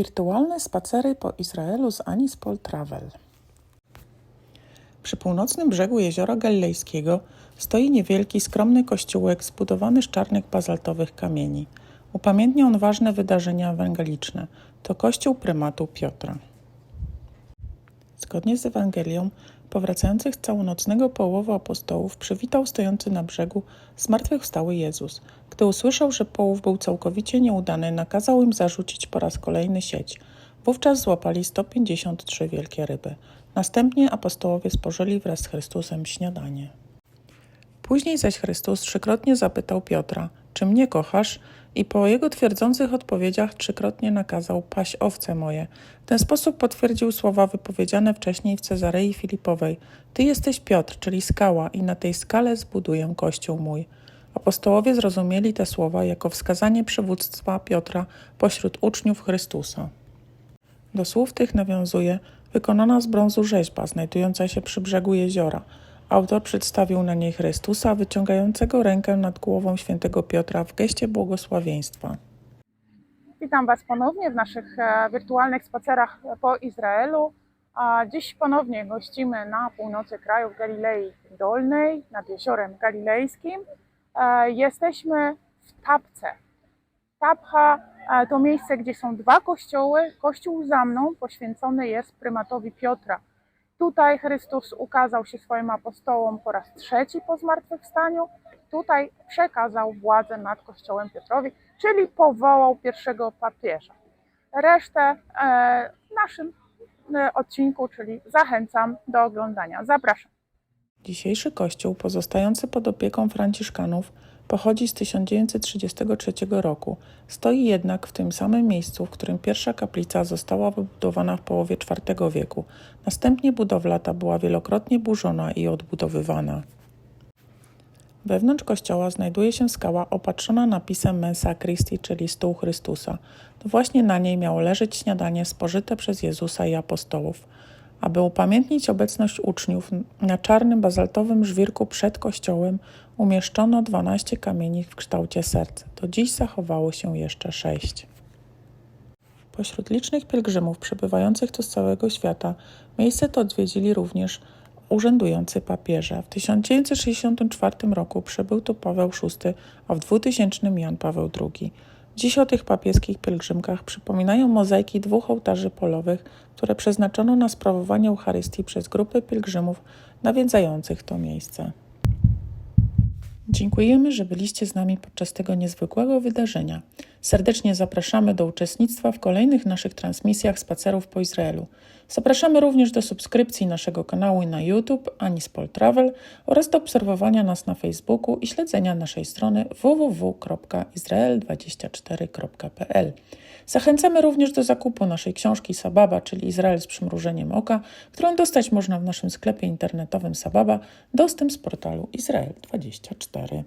Wirtualne spacery po Izraelu z Anispol Travel. Przy północnym brzegu jeziora Galilejskiego stoi niewielki, skromny kościółek zbudowany z czarnych bazaltowych kamieni. Upamiętnia on ważne wydarzenia ewangeliczne. To kościół prymatu Piotra. Zgodnie z Ewangelią, powracających z całonocnego połowu apostołów przywitał stojący na brzegu zmartwychwstały Jezus. Gdy usłyszał, że połów był całkowicie nieudany, nakazał im zarzucić po raz kolejny sieć. Wówczas złapali 153 wielkie ryby. Następnie apostołowie spożyli wraz z Chrystusem śniadanie. Później zaś Chrystus trzykrotnie zapytał Piotra, czy mnie kochasz? I po jego twierdzących odpowiedziach trzykrotnie nakazał paść owce moje. W ten sposób potwierdził słowa wypowiedziane wcześniej w Cezarei Filipowej. Ty jesteś Piotr, czyli skała i na tej skale zbuduję kościół mój. Apostołowie zrozumieli te słowa jako wskazanie przywództwa Piotra pośród uczniów Chrystusa. Do słów tych nawiązuje wykonana z brązu rzeźba znajdująca się przy brzegu jeziora. Autor przedstawił na niej Chrystusa wyciągającego rękę nad głową świętego Piotra w geście błogosławieństwa. Witam Was ponownie w naszych e, wirtualnych spacerach po Izraelu. A dziś ponownie gościmy na północy kraju w Galilei Dolnej, nad jeziorem galilejskim. E, Jesteśmy w Tapce. Tapcha e, to miejsce, gdzie są dwa kościoły. Kościół za mną poświęcony jest prymatowi Piotra. Tutaj Chrystus ukazał się swoim apostołom po raz trzeci po zmartwychwstaniu. Tutaj przekazał władzę nad kościołem Piotrowi, czyli powołał pierwszego papieża. Resztę e, w naszym e, odcinku, czyli zachęcam do oglądania. Zapraszam. Dzisiejszy kościół, pozostający pod opieką Franciszkanów, pochodzi z 1933 roku. Stoi jednak w tym samym miejscu, w którym pierwsza kaplica została wybudowana w połowie IV wieku. Następnie budowla ta była wielokrotnie burzona i odbudowywana. Wewnątrz kościoła znajduje się skała opatrzona napisem Mensa Christi, czyli stół Chrystusa. To właśnie na niej miało leżeć śniadanie spożyte przez Jezusa i apostołów. Aby upamiętnić obecność uczniów, na czarnym bazaltowym żwirku przed kościołem umieszczono 12 kamieni w kształcie serca. Do dziś zachowało się jeszcze sześć. Pośród licznych pielgrzymów przybywających tu z całego świata, miejsce to odwiedzili również urzędujący papieże. W 1964 roku przybył tu Paweł VI, a w 2000 Jan Paweł II. Dziś o tych papieskich pielgrzymkach przypominają mozaiki dwóch ołtarzy polowych, które przeznaczono na sprawowanie Eucharystii przez grupy pielgrzymów nawiedzających to miejsce. Dziękujemy, że byliście z nami podczas tego niezwykłego wydarzenia. Serdecznie zapraszamy do uczestnictwa w kolejnych naszych transmisjach spacerów po Izraelu. Zapraszamy również do subskrypcji naszego kanału na YouTube Anispol Travel oraz do obserwowania nas na Facebooku i śledzenia naszej strony www.izrael24.pl. Zachęcamy również do zakupu naszej książki Sababa, czyli Izrael z przymrużeniem oka, którą dostać można w naszym sklepie internetowym Sababa, dostęp z portalu Izrael24.